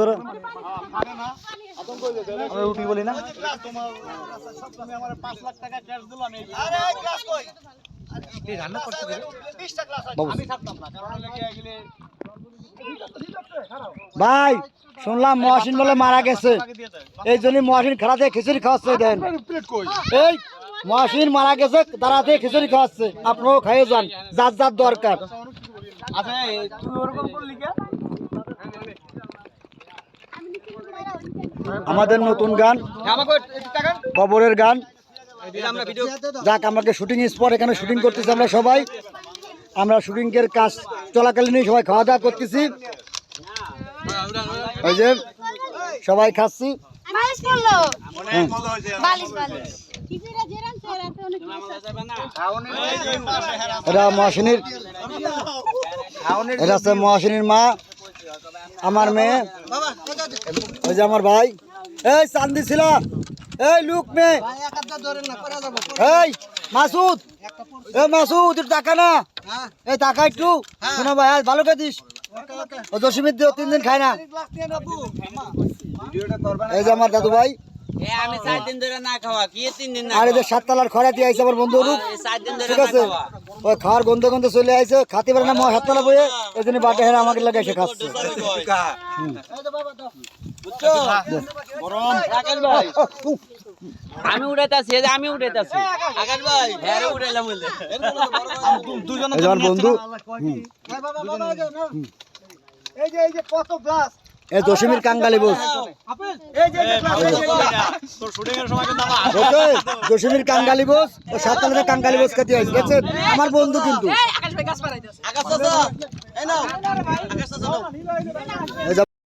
তোরা? আমরা রুটি বলি না। ভাই শুনলাম মহাসিন বলে মারা গেছে। এই জন্য মহাসিন খেলাতে খিচুড়ি খাওয়াচ্ছে দেন। এই মহাসিন মারা গেছে দাঁড়াতে খিচুড়ি খাওয়াচ্ছে। আপনারাও খাইয়ে যান যার যার দরকার। আমাদের নতুন গান কবরের গান। যাক আমাকে শুটিং স্পট এখানে শুটিং করতেছি আমরা সবাই। আমরা শুটিং এর কাজ চলাকালীনই সবাই খাওয়া দাওয়া করতেছি। ওই যে সবাই খাচ্ছি। অনেক এটা মহাসিনীর এটা হচ্ছে মহাসিনীর মা। আমার মেয়ে। ওই যে আমার ভাই। এই চান্দি ছিল। এই লুক মেয়ে। এই, মাসুদ। এ মাসুদ টাকা না। এই টাকা একটু। শোনো ভাই ভালো করে দিস ও দশমীর দিও তিন দিন খায় না। এই যে আমার দাদু ভাই এ আমি চার দিন ধরে না খাওয়া কি এ তিন দিন না আর এদের সাততলার খরা দিয়ে আইছে আমার বন্ধু রূপ ঠিক আছে? ওই খাওয়ার গন্ধ গন্ধ চলে আইছে খাতে পারে না মা হাততলা বইয়ে এই জন্য বাটে হেরা আমাকে লাগে এসে খাচ্ছে। আমি উড়াইতাছি এই যে আমি উড়াইতাছি। এই যে আমার বন্ধু। এই দশমীর কাঙ্গালি বোস। দশমীর কাঙ্গালি বোস ও সাততলাতে কাঙ্গালি বোস খেতে আইছে দেখছেন আমার বন্ধু কিন্তু। আকাশ চাচা এই নাও।